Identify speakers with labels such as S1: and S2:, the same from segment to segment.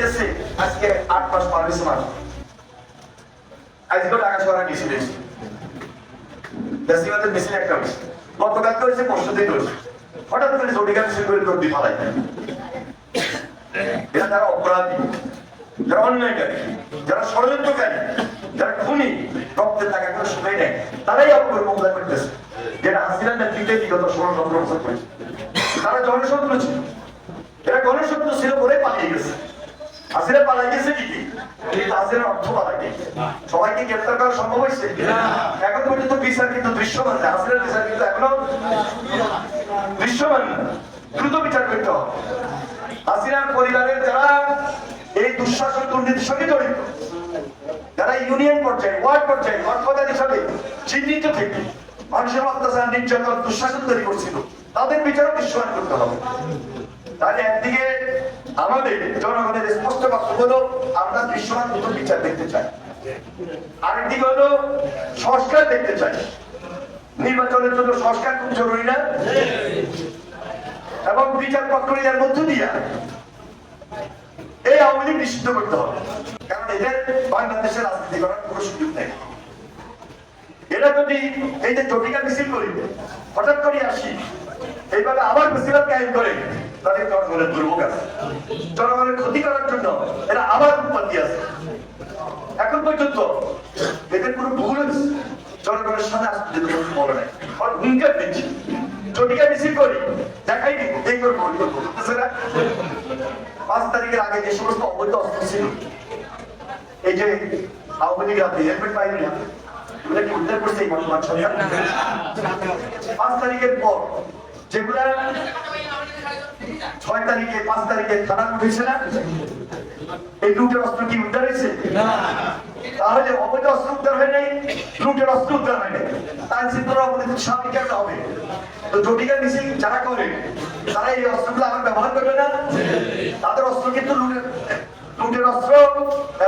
S1: গেছে আজকে আট মাস পার হয়েছে মাস আজকে টাকা সরা মিছিল এসে বেসিবাদের মিছিল একটা হয়েছে। গতকালকে হয়েছে, পরশু দিন হয়েছে। হঠাৎ করে জটিকা মিছিল করে দর্দি ফালাই এরা যারা অপরাধী, যারা অন্যায়কারী, যারা ষড়যন্ত্রকারী, যারা খুনি, রক্তের টাকা করে শুকাই নেয়। তারাই অপর মোকাবিলা করতেছে যেটা হাসিনার নেতৃত্বে বিগত ষোলো সতেরো বছর করেছে তারা জনশত্রু ছিল। এরা গণশত্রু ছিল বলে পালিয়ে গেছে। হাসিনা পালাই গেছে হাসিনার অর্থ পালাই গেছে। সবাইকে গ্রেপ্তার করা সম্ভব হয়েছে? এখন পর্যন্ত বিচার কিন্তু দৃশ্যমান। না বিচার কিন্তু এখনও দৃশ্যমান। দ্রুত বিচার করতে হবে। হাসিনার পরিবারের যারা এই দুঃশাসন দুর্নীতির সঙ্গে জড়িত যারা ইউনিয়ন পর্যায়ে ওয়ার্ড পর্যায়ে কর্মদার হিসাবে চিহ্নিত থেকে মানুষের অত্যাচার নির্যাতন দুঃশাসন তৈরি করছিল তাদের বিচারও দৃশ্যমান করতে হবে। তাহলে একদিকে আমাদের জনগণের স্পষ্ট বক্তব্য হলো, আমরা দৃশ্যমান দুটো বিচার দেখতে চাই। আরেকদিকে হলো, সংস্কার দেখতে চাই। নির্বাচনের জন্য সংস্কার খুব জরুরি না? এবং বিচার প্রক্রিয়ার মধ্য দিয়া এই আওয়ামী লীগ নিষিদ্ধ করতে হবে। কারণ এদের বাংলাদেশের রাজনীতি করার কোনো সুযোগ নেই। এরা যদি এই যে চটিকা মিছিল করি, হঠাৎ করে আসি, এইভাবে আবার বেশিরভাগ কায়েম করে তাদের জনগণের দুর্ভোগ আছে জনগণের ক্ষতি করার জন্য এরা আবার উৎপত্তি আছে এখন পর্যন্ত এদের কোনো ভুল জনগণের সাথে আসতে কোনো বলে নাই। আর হুঙ্কার দিচ্ছি। জটিকা মিছিল করি, দেখাই এই করব ওই করব। না? পাঁচ তারিখের আগে যে সমস্ত অবৈধ অস্ত্র ছিল, এই যে আওয়ামী লীগ আপনি হেলমেট পাইনি না এগুলা কি উদ্ধার করছে এই বর্তমান সরকার? পাঁচ তারিখের পর যেগুলা ছয় তারিখে পাঁচ তারিখে থানা উঠেছে না এই লুটের অস্ত্র কি উদ্ধার হয়েছে? তাহলে অবৈধ অস্ত্র উদ্ধার হয় নাই লুটের অস্ত্র উদ্ধার হয় নাই। অবৈধ সামনে কেন হবে? তো জটিকা মিছিল যারা করে তারা এই অস্ত্রগুলো আবার ব্যবহার করবে না? তাদের অস্ত্র কিন্তু লুটের লুটের অস্ত্র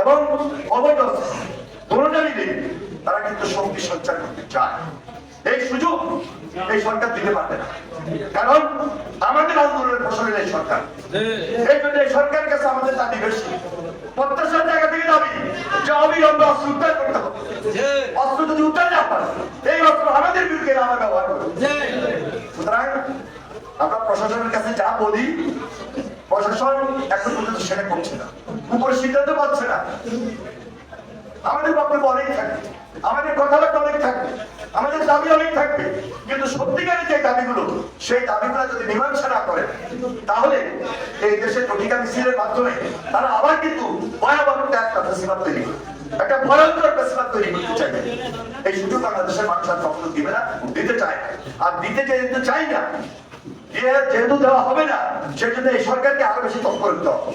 S1: এবং অবৈধ অস্ত্র। তারা কিন্তু শক্তি সঞ্চার করতে চায়। এই সুযোগ এই সরকার দিতে পারবে না। কারণ আমাদের আন্দোলনের ফসলের এই সরকার। এই জন্য এই সরকারের কাছে আমাদের দাবি বেশি। প্রত্যাশার জায়গা থেকে দাবি যে অবিলম্বে অস্ত্র উদ্ধার করতে হবে। অস্ত্র যদি উদ্ধার না পারে এই অস্ত্র আমাদের বিরুদ্ধে আমরা ব্যবহার করব। সুতরাং আমরা প্রশাসনের কাছে যা বলি প্রশাসন এখন পর্যন্ত সেটা করছে না। উপরে সিদ্ধান্ত পাচ্ছে না। আমাদের বক্তব্য অনেক থাকবে আমাদের কথাবার্তা অনেক থাকবে আমাদের দাবি অনেক থাকবে, কিন্তু সত্যিকারের যে দাবিগুলো, সেই দাবিগুলো যদি মীমাংসা না করে, তাহলে এই দেশের প্রতিকা মিছিলের মাধ্যমে তারা আবার কিন্তু ভয়াবহ একটা ফেসিবাদ তৈরি। একটা ভয়ঙ্কর ফেসিবাদ তৈরি করতে চাইবে এই সুযোগ বাংলাদেশের মানুষ আর কখনো দিবে না, দিতে চায় আর দিতে যেহেতু চাই না যেহেতু দেওয়া হবে না, সেজন্য এই সরকারকে আরও বেশি তৎপর হতে হবে